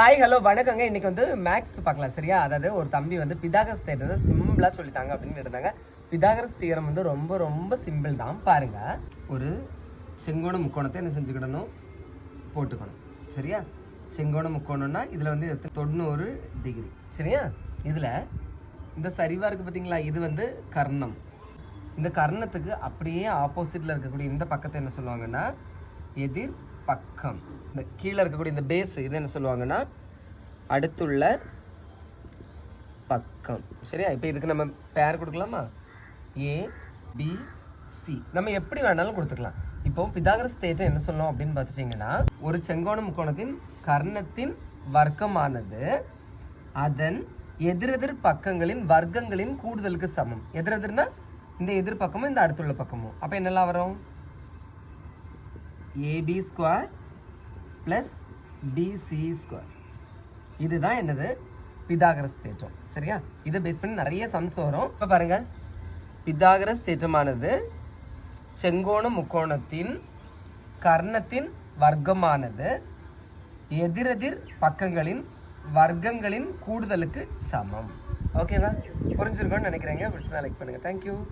Hi hello வணக்கங்க. இன்னைக்கு வந்து மேக்ஸ் பார்க்கலாம் சரியா? அதாவது ஒரு தம்பி வந்து பிதாகரஸ் தேட்டத்தை சிம்பிளாக சொல்லித்தாங்க அப்படின்னு இருந்தாங்க பிதாகரஸ் தீரம் வந்து ரொம்ப ரொம்ப சிம்பிள் தான். பாருங்க. ஒரு செங்கோண முக்கோணத்தை என்ன செஞ்சுக்கிடணும்? போட்டுக்கணும். சரியா? செங்கோண முக்கோணம்னா இதில் வந்து தொண்ணூறு டிகிரி சரியா? இதில் இந்த சரிவாக இருக்குது பார்த்தீங்களா இது வந்து கர்ணம். இந்த கர்ணத்துக்கு அப்படியே ஆப்போசிட்டில் இருக்கக்கூடிய இந்த பக்கத்தை என்ன சொல்லுவாங்கன்னா? எதிர் பக்கம். இந்த கீழே இருக்கக்கூடிய இந்த பேஸ் இது என்ன சொல்லுவாங்கன்னா அடுத்துள்ள பக்கம். சரியா? இப்போ இதுக்கு நம்ம பேர் கொடுக்கலாமா? ஏ பி சி நம்ம எப்படி வேணாலும் கொடுத்துக்கலாம். இப்போ பிதாகரஸ் தேட்டம் என்ன சொல்லணும் அப்படின்னு பார்த்துட்டிங்கன்னா ஒரு செங்கோண முக்கோணத்தின் கர்ணத்தின் வர்க்கமானது அதன் எதிரெதிர் பக்கங்களின் வர்க்கங்களின் கூடுதலுக்கு சமம். எதிரெதிர்னா இந்த எதிர் பக்கமும் இந்த அடுத்துள்ள பக்கமும். அப்போ என்னெல்லாம் வரும்? AB square plus BC square இதுதான் என்னது? பிதாகரஸ் தேற்றம். சரியா? இதை பேஸ் பண்ணி நிறைய சம்ஸ் வரும். இப்போ பாருங்க. பிதாகரஸ் தேற்றமானது செங்கோண முக்கோணத்தின் கர்ணத்தின் வர்க்கமானது. எதிரெதிர் பக்கங்களின் வர்க்கங்களின் கூடுதலுக்கு சமம். ஓகேவா புரிஞ்சிருக்கோன்னு நினைக்கிறேங்க. பிடிச்சதா லைக் பண்ணுங்கள் தேங்க்யூ